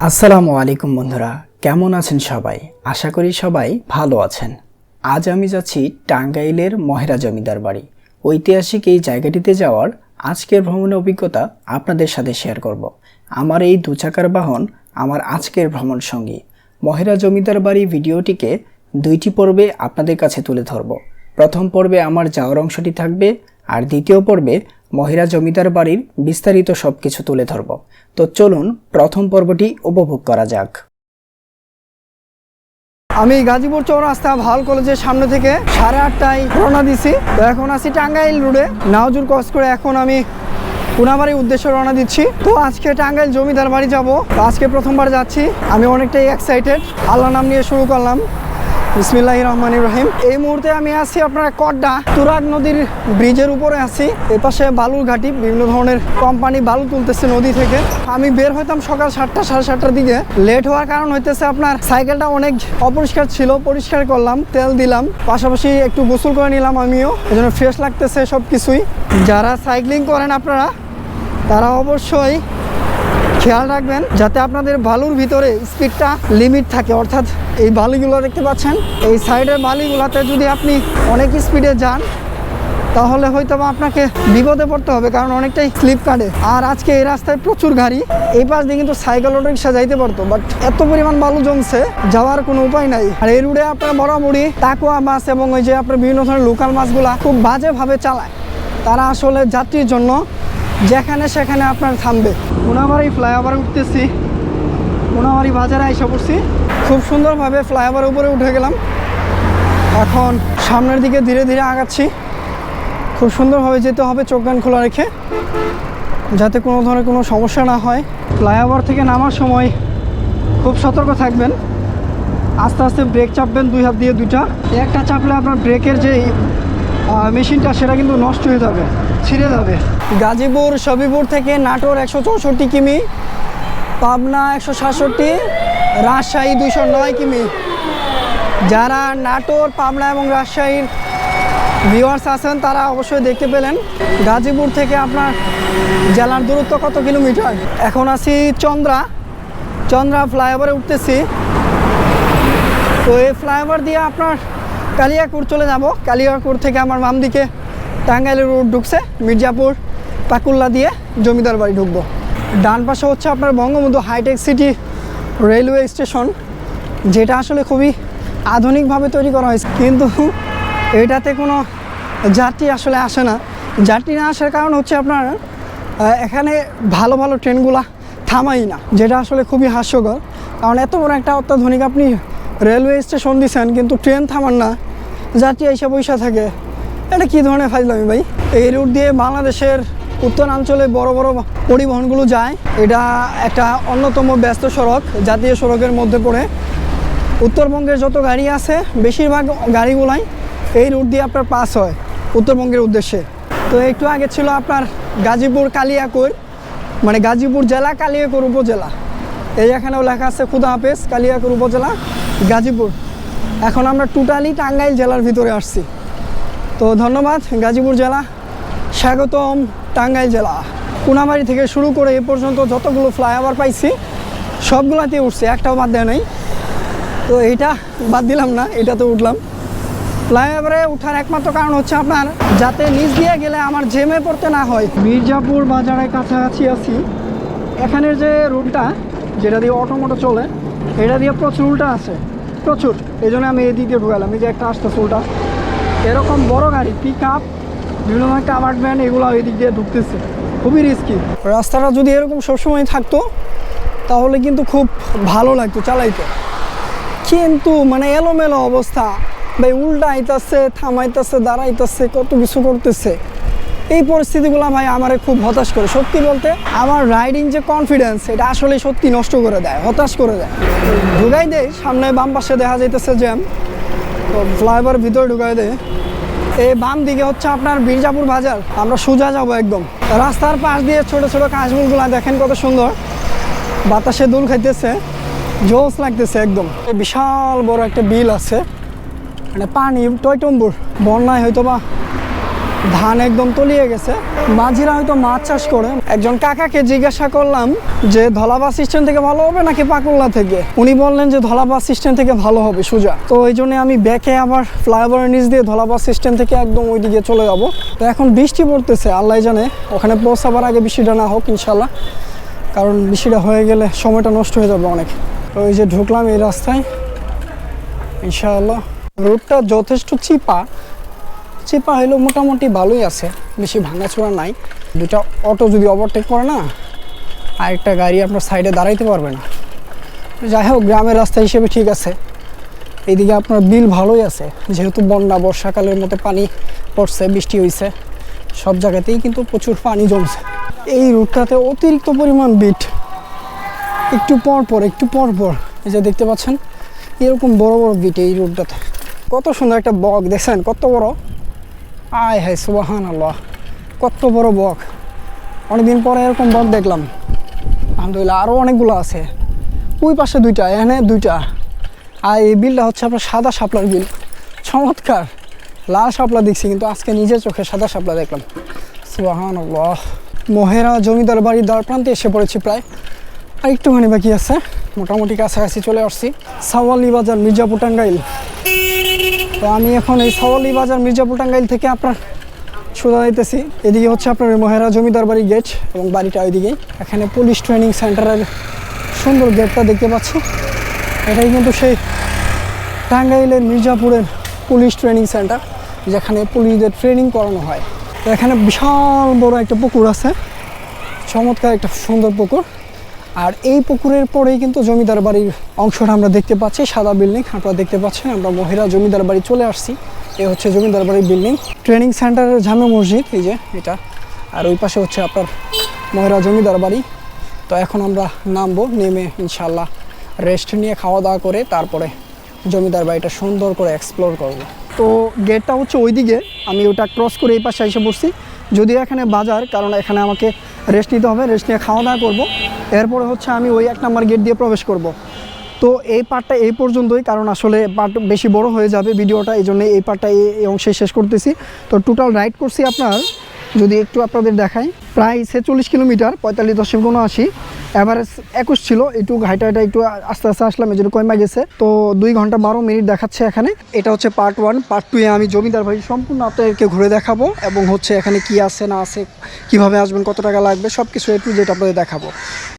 আসসালামু আলাইকুম বন্ধুরা, কেমন আছেন সবাই? আশা করি সবাই ভালো আছেন। আজ আমি যাচ্ছি টাঙ্গাইলের মহেরা জমিদার বাড়ি। ঐতিহাসিক এই জায়গাটিতে যাওয়ার আজকের ভ্রমণের অভিজ্ঞতা আপনাদের সাথে শেয়ার করব। আমার এই দু চাকার বাহন আমার আজকের ভ্রমণ সঙ্গী। মহেরা জমিদার বাড়ি ভিডিওটিকে দুইটি পর্বে আপনাদের কাছে তুলে ধরব। প্রথম পর্বে আমার যাওয়ার অংশটি থাকবে আর দ্বিতীয় পর্বে মহিলা জমিদার বাড়ির বিস্তারিত সব কিছু তুলে ধরব। তো চলুন প্রথম পর্বটি উপভোগ করা যাক। আমি গাজীপুর চৌরাস্তা ভালো কলেজের সামনে থেকে সাড়ে আটটায় রওনা দিছি। তো এখন আছি টাঙ্গাইল রোডে। নাওজুর ক্রস করে এখন আমি পুনাবাড়ির উদ্দেশ্যে রওনা দিচ্ছি। তো আজকে টাঙ্গাইল জমিদার বাড়ি যাব। আজকে প্রথমবার যাচ্ছি। আমি অনেকটাই এক্সাইটেড আল্লাহ নাম নিয়ে শুরু করলাম। বিসমিল্লাহ রহমান রহিম। এই মুহূর্তে আমি আছি আপনার কড্ডা, তুরাগ নদীর ব্রিজের উপরে আছি। এ পাশে বালুর ঘাটি, বিভিন্ন ধরনের কোম্পানি বালু তুলতেছে নদী থেকে। আমি বের হইতাম সকাল সাতটা, সাড়ে সাতটার দিকে। লেট হওয়ার কারণ হইতেছে আপনার সাইকেলটা অনেক অপরিষ্কার ছিল, পরিষ্কার করলাম, তেল দিলাম। পাশাপাশি একটু গোসল করে নিলাম আমিও। এজন্য ফ্রেশ লাগতেছে সব কিছুই যারা সাইক্লিং করেন আপনারা, তারা অবশ্যই খেয়াল রাখবেন যাতে আপনাদের বালুর ভিতরে স্পিডটা লিমিট থাকে। অর্থাৎ এই বালিগুলো দেখতে পাচ্ছেন, এই সাইডের বালিগুলোতে যদি আপনি অনেক স্পিডে যান, তাহলে হয়তো আপনাকে বিপদে পড়তে হবে, কারণ অনেকটাই স্লিপ কাটে। আর আজকে এই রাস্তায় প্রচুর গাড়ি, এই পাশ দিয়ে কিন্তু সাইকেল অটো রিক্সা যাইতে পারতো, বাট এত পরিমাণ বালু জমছে, যাওয়ার কোনো উপায় নাই। আর এই রুটে আপনার বরাবরই টাকুয়া মাছ এবং ওই যে আপনার বিভিন্ন ধরনের লোকাল মাছগুলা খুব বাজেভাবে চালায়। তারা আসলে যাত্রীর জন্য যেখানে সেখানে আপনার থামবে। কোনাবাড়ি ফ্লাইওভারে উঠতেছি। কোনাবাড়ি বাজারে আইসা পড়ছি। খুব সুন্দরভাবে ফ্লাইওভার উপরে উঠে গেলাম। এখন সামনের দিকে ধীরে ধীরে আগাচ্ছি। খুব সুন্দরভাবে যেতে হবে চোখ গান খোলা রেখে। যাতে কোনো ধরনের কোনো সমস্যা না হয়। ফ্লাইওভার থেকে নামার সময় খুব সতর্ক থাকবেন। আস্তে আস্তে ব্রেক চাপবেন দুই হাত দিয়ে দুইটা। একটা চাপলে আপনার ব্রেকের যে মেশিনটা সেটা কিন্তু নষ্ট হয়ে যাবে ছিঁড়ে যাবে। গাজীপুর সবিপুর থেকে নাটোর একশো চৌষট্টি কিমি, পাবনা একশো সাতষট্টি, রাজশাহী দুইশো নয় কিমি। যারা নাটোর, পাবনা এবং রাজশাহীর ভিউয়ার্স আছেন, তারা অবশ্যই দেখতে পেলেন গাজীপুর থেকে আপনার জেলার দূরত্ব কত কিলোমিটার। এখন আছি চন্দ্রা। চন্দ্রা ফ্লাইওভারে উঠতেছি। তো এই ফ্লাইওভার দিয়ে আপনার কালিয়াকুর চলে যাব। কালিয়াকুর থেকে আমার বাম দিকে টাঙ্গাইলের রোড ঢুকছে, মির্জাপুর, পাকুল্লা দিয়ে জমিদার বাড়ি ঢুকবো। ডান পাশে হচ্ছে আপনার Bangabandhu hitech city railway station যেটা আসলে খুবই আধুনিকভাবে তৈরি করা হয়েছে। কিন্তু এটাতে কোনো যাত্রী আসলে আসে না। যাত্রী না আসার কারণ হচ্ছে আপনার এখানে ভালো ভালো ট্রেনগুলা থামাই না, যেটা আসলে খুবই হাস্যকর। কারণ এত বড় একটা অত্যাধুনিক আপনি রেলওয়ে স্টেশন দিচ্ছেন কিন্তু ট্রেন থামান না, যাত্রী এসে বৈশা থাকে। এটা কী ধরনের ফাইজলামি ভাই? এই রুট দিয়ে বাংলাদেশের উত্তরাঞ্চলে বড় বড় পরিবহনগুলো যায়। এটা একটা অন্যতম ব্যস্ত সড়ক, জাতীয় সড়কের মধ্যে পড়ে। উত্তরবঙ্গের যত গাড়ি আছে, বেশিরভাগ গাড়িগুলাই এই রুট দিয়ে আপনার পাস হয়, উত্তরবঙ্গের উদ্দেশ্যে। তো একটু আগে ছিল আপনার গাজীপুর কালিয়াকৈর মানে গাজীপুর জেলা, কালিয়াকৈর উপজেলা। এই এখানেও লেখা আছে, খুদা হাফেজ, কালিয়াকৈর উপজেলা, গাজীপুর। এখন আমরা টোটালি টাঙ্গাইল জেলার ভিতরে আসছি। তো ধন্যবাদ, গাজীপুর জেলা। স্বাগতম টাঙ্গাইল জেলা। কুনাবাড়ি থেকে শুরু করে এ পর্যন্ত যতগুলো ফ্লাইওভার পাইছি সবগুলাতে উঠছে, একটাও বাদ দেয় নাই। তো এইটা বাদ দিলাম না এটা তো উঠলাম। ফ্লাইওভারে ওঠার একমাত্র কারণ হচ্ছে আপনার, যাতে নিচ দিয়ে গেলে আমার জেমে পড়তে না হয়। মির্জাপুর বাজারের কাছাকাছি আছি। এখানের যে রুটটা, যেটা দিয়ে অটো মোটো চলে, এটা দিয়ে প্রচুর উল্টা আছে। প্রচুর। এই জন্য আমি এদিক দিয়ে ঢুকালাম, এই যে একটা আসতে উল্টা। এরকম বড় গাড়ি পিক আপ বিভিন্ন কাভার্ড ভ্যান এগুলো এদিক দিয়ে ঢুকতেছে। খুবই রিস্কি রাস্তাটা যদি এরকম সবসময় থাকতো, তাহলে কিন্তু খুব ভালো লাগতো চালাইতে। কিন্তু মানে এলোমেলো অবস্থা। ভাই, উল্টা আইতাছে, থামাইতেছে, দাঁড়াইতেছে, কত কিছু করতেছে। এই পরিস্থিতিগুলো ভাই আমারে খুব হতাশ করে। সত্যি বলতে আমার রাইডিং যে কনফিডেন্স এটা আসলে সত্যি নষ্ট করে দেয়, হতাশ করে দেয়। ঢুকাই দেয় সামনে বাম পাশে দেখা যাইতেছে জ্যাম। তো ফ্লাইওভার ভিতরে ঢুকাই দেয় এই বাম দিকে হচ্ছে আপনার বীরজাপুর বাজার। আমরা সোজা যাব একদম। রাস্তার পাশ দিয়ে ছোট ছোট কাশমুলগুলো দেখেন কত সুন্দর। বাতাসে দুল খাইতেছে জোস লাগতেছে একদম। বিশাল বড় একটা বিল আছে মানে পানি টয়টম্বুর, বন্যায় হয়তো বা ধান একদম তলিয়ে গেছে। মাঝিরা হয়তো মাছ চাষ করে। একজন কাকাকে জিজ্ঞাসা করলাম যে ধলাবাস সিস্টেম থেকে ভালো হবে নাকি পাকুল্লা থেকে? উনি বললেন যে ধলাবাস সিস্টেম থেকে ভালো হবে সোজা। তো এই জন্য আমি ব্যাকে আবার ফ্লাইওভারের নিচ দিয়ে ধলাবাস সিস্টেম থেকে একদম ওইদিকে চলে যাব। তো এখন বৃষ্টি পড়তেছে আল্লাহ জানে। ওখানে পৌঁছাবার আগে বৃষ্টিটা না হোক ইনশাল্লাহ কারণ বৃষ্টিটা হয়ে গেলে সময়টা নষ্ট হয়ে যাবে অনেক। তো এই যে ঢুকলাম এই রাস্তায়, ইনশাআল্লাহ। রোডটা যথেষ্ট চিপা চিপা হইলেও মোটামুটি ভালোই আছে, বেশি ভাঙাচোরা নাই। দুটা অটো যদি ওভারটেক করে না আর একটা গাড়ি আপনার সাইডে দাঁড়াইতে পারবে না। যাই হোক, গ্রামের রাস্তা হিসেবে ঠিক আছে। এইদিকে আপনার বিল ভালোই আছে, যেহেতু বন্যা, বর্ষাকালের মতো পানি পড়ছে, বৃষ্টি হয়েছে সব জায়গাতেই কিন্তু প্রচুর পানি জমছে। এই রুটটাতে অতিরিক্ত পরিমাণ বিট। একটু পর পর, একটু পর পর, এই যে দেখতে পাচ্ছেন, এরকম বড় বড় বিট এই রুটটাতে। কত সুন্দর একটা বক, দেখছেন? কত বড়? আয় হায় সুবাহান আল্লাহ কত বড় বক। অনেকদিন পরে এরকম বক দেখলাম। আলহামদুলিল্লাহ আরও অনেকগুলো আছে। ওই পাশে দুইটা, এখানে দুইটা। আর এই বিলটা হচ্ছে আপনার সাদা শাপলার বিল। চমৎকার। লাল শাপলা দেখছি, কিন্তু আজকে নিজের চোখে সাদা শাপলা দেখলাম। আল্লাহ মহেরা জমিদার বাড়ির দ্বার প্রান্তে এসে পড়েছি প্রায়। আর একটুখানি বাকি আছে। মোটামুটি কাছাকাছি চলে আসছি। সাওয়ালি বাজার, মির্জাপুর টাঙ্গাইল। তো আমি এখন এই সাওয়ালি বাজার মির্জাপুর টাঙ্গাইল থেকে আপনার সোজা যাইতেছি। এদিকে হচ্ছে আপনার মহেরা জমিদার বাড়ি গেট এবং বাড়িটা ওইদিকে এখানে পুলিশ ট্রেনিং সেন্টারের সুন্দর গেটটা দেখতে পাচ্ছি। এটাই কিন্তু সেই টাঙ্গাইলের মির্জাপুরের পুলিশ ট্রেনিং সেন্টার, যেখানে পুলিশদের ট্রেনিং করানো হয়। এখানে বিশাল বড় একটা পুকুর আছে। চমৎকার একটা সুন্দর পুকুর। আর এই পুকুরের পরেই কিন্তু জমিদার বাড়ির অংশটা আমরা দেখতে পাচ্ছি, সাদা বিল্ডিং আপনারা দেখতে পাচ্ছেন, আমরা মহিলা জমিদার বাড়ি চলে আসছি। এ হচ্ছে জমিদার বাড়ির বিল্ডিং ট্রেনিং সেন্টারের জামে মসজিদ, এই যে এটা। আর ওই পাশে হচ্ছে আপনার মহিলা জমিদার বাড়ি। তো এখন আমরা নামবো, নেমে ইনশাল্লাহ রেস্ট নিয়ে খাওয়া দাওয়া করে তারপরে জমিদার বাড়িটা সুন্দর করে এক্সপ্লোর করব। তো গেটটা হচ্ছে ওইদিকে, আমি ওটা ক্রস করে এই পাশে এসে বসছি। যদিও এখানে বাজার, কারণ এখানে আমাকে রেস্ট নিতে হবে রেস্ট নিয়ে খাওয়া দাওয়া করব। এরপরে হচ্ছে আমি ওই এক নাম্বার গেট দিয়ে প্রবেশ করব। তো এই পার্টটা এই পর্যন্তই, কারণ আসলে পার্ট বেশি বড় হয়ে যাবে ভিডিওটা, এই জন্য এই পার্টটা এই অংশে শেষ করতেছি। তো টোটাল রাইড করছি আপনার, যদি একটু আপনাদের দেখাই, প্রায় ছেচল্লিশ কিলোমিটার, পঁয়তাল্লিশ দশমিক উনআশি অ্যাভারেজ একুশ ছিল, একটু ঘাইটা এটা একটু আস্তে আস্তে আসলাম, এই জন্য কমে গেছে। তো দুই ঘণ্টা বারো মিনিট দেখাচ্ছে এখানে। এটা হচ্ছে পার্ট ওয়ান পার্ট টুয়ে আমি জমিদার ভাই সম্পূর্ণ আপনাদেরকে ঘুরে দেখাবো, এবং হচ্ছে এখানে কি আছে না আছে, কীভাবে আসবেন, কত টাকা লাগবে সব কিছু একটু যেটা আপনাদের দেখাবো।